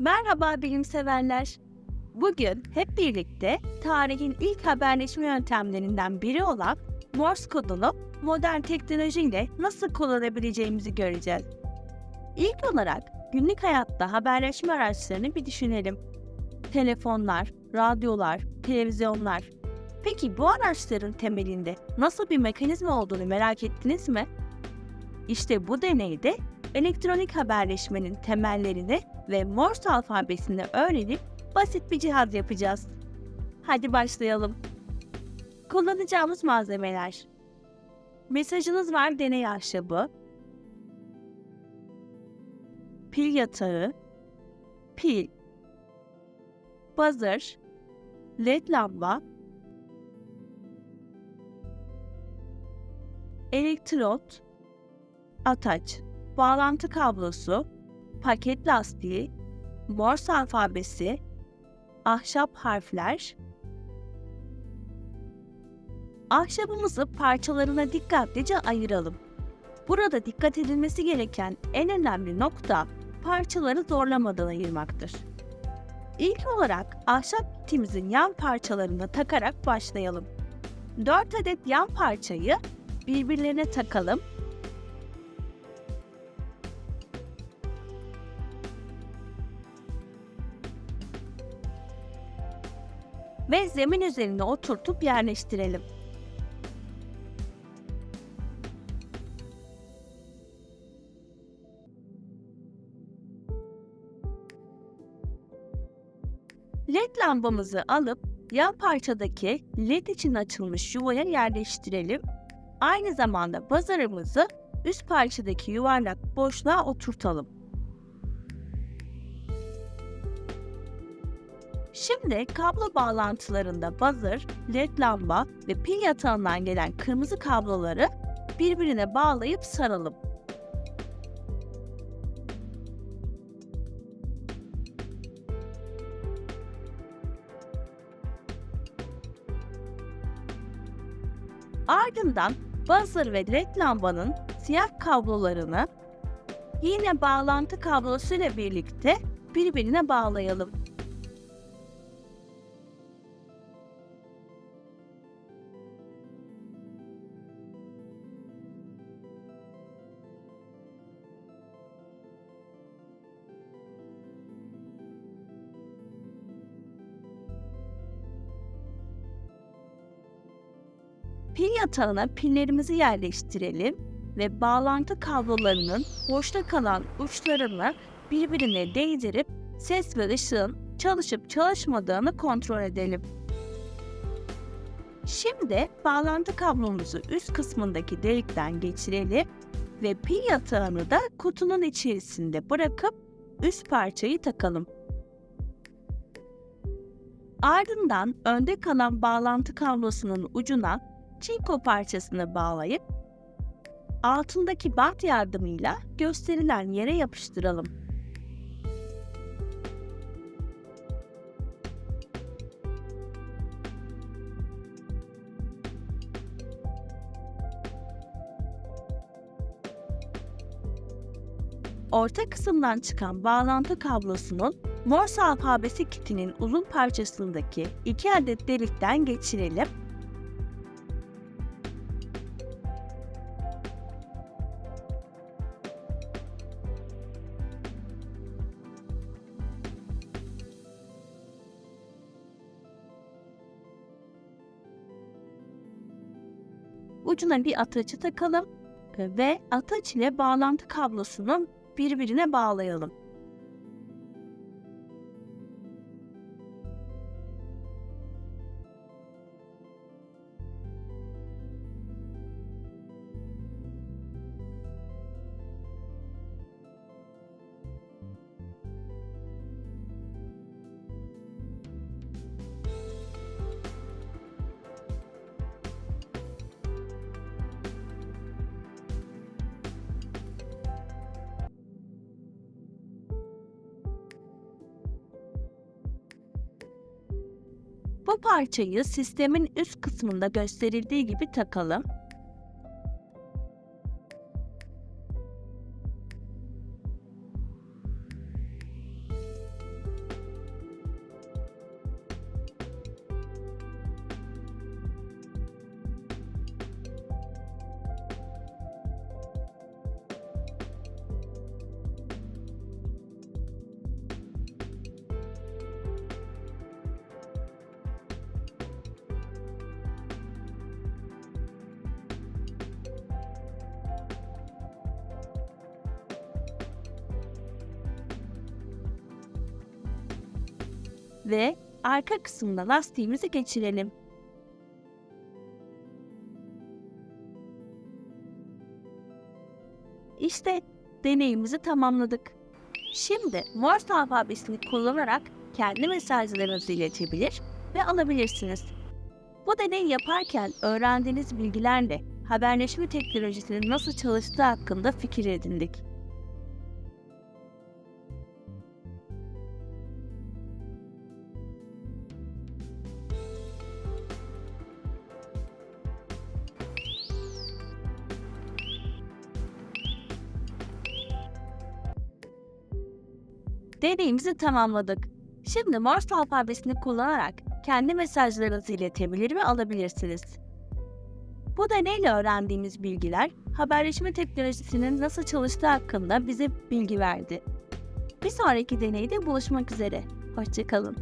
Merhaba bilimseverler. Bugün hep birlikte tarihin ilk haberleşme yöntemlerinden biri olan Morse kodunu modern teknolojiyle nasıl kullanabileceğimizi göreceğiz. İlk olarak günlük hayatta haberleşme araçlarını bir düşünelim. Telefonlar, radyolar, televizyonlar. Peki bu araçların temelinde nasıl bir mekanizma olduğunu merak ettiniz mi? İşte bu deneyde elektronik haberleşmenin temellerini ve Morse alfabesini öğrenip basit bir cihaz yapacağız. Hadi başlayalım. Kullanacağımız malzemeler. Mesajınız var deney ahşabı, pil yatağı, pil, buzzer, led lamba, elektrot, ataç, bağlantı kablosu, paket lastiği, Morse alfabesi, ahşap harfler. Ahşabımızı parçalarına dikkatlice ayıralım. Burada dikkat edilmesi gereken en önemli nokta parçaları zorlamadan ayırmaktır. İlk olarak ahşap kitimizin yan parçalarını takarak başlayalım. 4 adet yan parçayı birbirlerine takalım ve zemin üzerine oturtup yerleştirelim. LED lambamızı alıp yan parçadaki LED için açılmış yuvaya yerleştirelim. Aynı zamanda buzzer'ımızı üst parçadaki yuvarlak boşluğa oturtalım. Şimdi kablo bağlantılarında buzzer, led lamba ve pil yatağından gelen kırmızı kabloları birbirine bağlayıp saralım. Ardından buzzer ve led lambanın siyah kablolarını yine bağlantı kablosuyla birlikte birbirine bağlayalım. Pil yatağına pillerimizi yerleştirelim ve bağlantı kablolarının boşta kalan uçlarını birbirine değdirip ses ve ışığın çalışıp çalışmadığını kontrol edelim. Şimdi bağlantı kablomuzu üst kısmındaki delikten geçirelim ve pil yatağını da kutunun içerisinde bırakıp üst parçayı takalım. Ardından önde kalan bağlantı kablosunun ucuna çinko parçasını bağlayıp altındaki bant yardımıyla gösterilen yere yapıştıralım. Orta kısımdan çıkan bağlantı kablosunun Morse alfabesi kitinin uzun parçasındaki iki adet delikten geçirelim ucuna bir ataçı takalım e, ve ataç ile bağlantı kablosunu birbirine bağlayalım. Bu parçayı sistemin üst kısmında gösterildiği gibi takalım. Ve arka kısmına lastiğimizi geçirelim. İşte deneyimizi tamamladık. Şimdi Morse alfabesini kullanarak kendi mesajlarınızı iletebilir ve alabilirsiniz. Bu deneyi yaparken öğrendiğiniz bilgilerle haberleşme teknolojisinin nasıl çalıştığı hakkında fikir edindik. Deneyimizi tamamladık. Şimdi Morse alfabesini kullanarak kendi mesajlarınızı iletebilir ve alabilirsiniz. Bu deneyle öğrendiğimiz bilgiler haberleşme teknolojisinin nasıl çalıştığı hakkında bize bilgi verdi. Bir sonraki deneyde buluşmak üzere. Hoşçakalın.